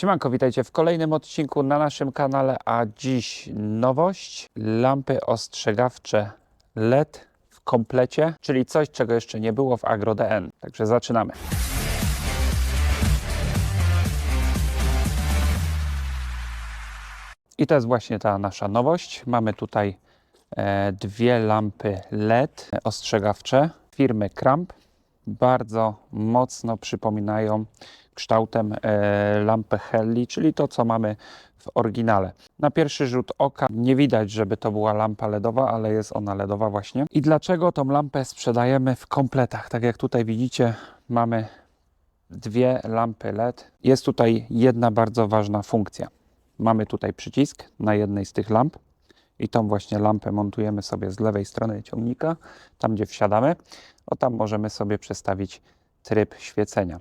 Siemanko, witajcie w kolejnym odcinku na naszym kanale, a dziś nowość, lampy ostrzegawcze LED w komplecie, czyli coś, czego jeszcze nie było w AgroDN. Także zaczynamy. I to jest właśnie ta nasza nowość. Mamy tutaj e, dwie lampy LED ostrzegawcze firmy Kramp. Bardzo mocno przypominają kształtem e, lampę Helli, czyli to, co mamy w oryginale. Na pierwszy rzut oka nie widać, żeby to była lampa LEDowa, ale jest ona LEDowa właśnie. I dlaczego tą lampę sprzedajemy w kompletach? Tak jak tutaj widzicie, mamy dwie lampy LED. Jest tutaj jedna bardzo ważna funkcja. Mamy tutaj przycisk na jednej z tych lamp i tą właśnie lampę montujemy sobie z lewej strony ciągnika, tam gdzie wsiadamy. O tam możemy sobie przestawić tryb świecenia.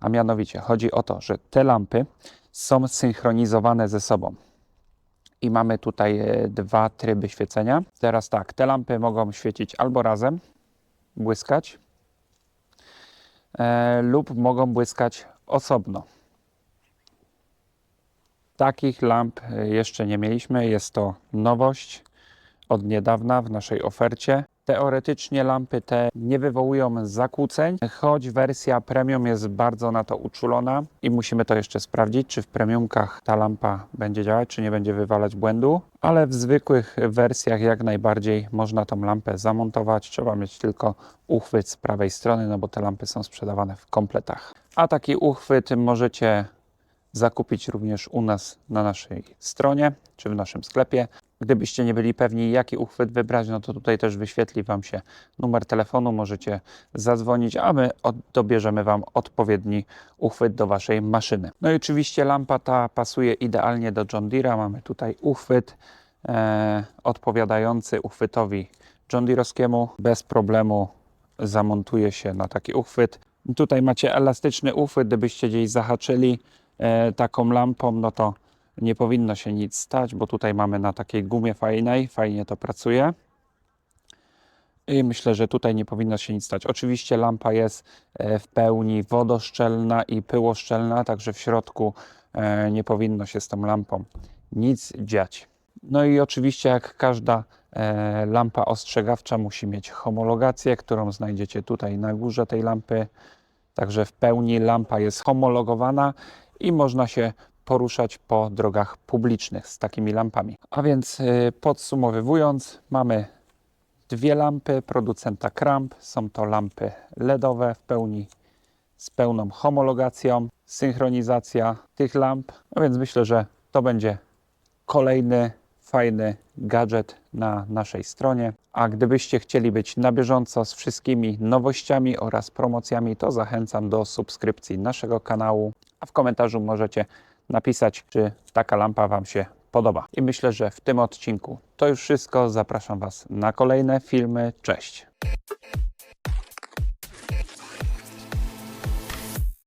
A mianowicie chodzi o to, że te lampy są synchronizowane ze sobą. I mamy tutaj e, dwa tryby świecenia. Teraz tak, te lampy mogą świecić albo razem, błyskać, e, lub mogą błyskać osobno. Takich lamp e, jeszcze nie mieliśmy. Jest to nowość od niedawna w naszej ofercie. Teoretycznie lampy te nie wywołują zakłóceń, choć wersja premium jest bardzo na to uczulona i musimy to jeszcze sprawdzić, czy w premiumkach ta lampa będzie działać, czy nie będzie wywalać błędu, ale w zwykłych wersjach jak najbardziej można tą lampę zamontować. Trzeba mieć tylko uchwyt z prawej strony, no bo te lampy są sprzedawane w kompletach. A taki uchwyt możecie zakupić również u nas na naszej stronie czy w naszym sklepie. Gdybyście nie byli pewni, jaki uchwyt wybrać, no to tutaj też wyświetli Wam się numer telefonu. Możecie zadzwonić, a my od, dobierzemy Wam odpowiedni uchwyt do Waszej maszyny. No i oczywiście lampa ta pasuje idealnie do John Deere'a. Mamy tutaj uchwyt e, odpowiadający uchwytowi John Deere'owskiemu. Bez problemu zamontuje się na taki uchwyt. Tutaj macie elastyczny uchwyt, gdybyście gdzieś zahaczyli taką lampą, no to nie powinno się nic stać, bo tutaj mamy na takiej gumie fajnej, fajnie to pracuje. I myślę, że tutaj nie powinno się nic stać. Oczywiście lampa jest e, w pełni wodoszczelna i pyłoszczelna, także w środku e, nie powinno się z tą lampą nic dziać. No i oczywiście jak każda e, lampa ostrzegawcza musi mieć homologację, którą znajdziecie tutaj na górze tej lampy. Także w pełni lampa jest homologowana i można się poruszać po drogach publicznych z takimi lampami. A więc y, podsumowując, mamy dwie lampy producenta Kramp. Są to lampy LEDowe w pełni z pełną homologacją, synchronizacja tych lamp. No więc myślę, że to będzie kolejny fajny gadżet na naszej stronie. A gdybyście chcieli być na bieżąco z wszystkimi nowościami oraz promocjami, to zachęcam do subskrypcji naszego kanału. A w komentarzu możecie napisać, czy taka lampa Wam się podoba. I myślę, że w tym odcinku to już wszystko. Zapraszam Was na kolejne filmy. Cześć!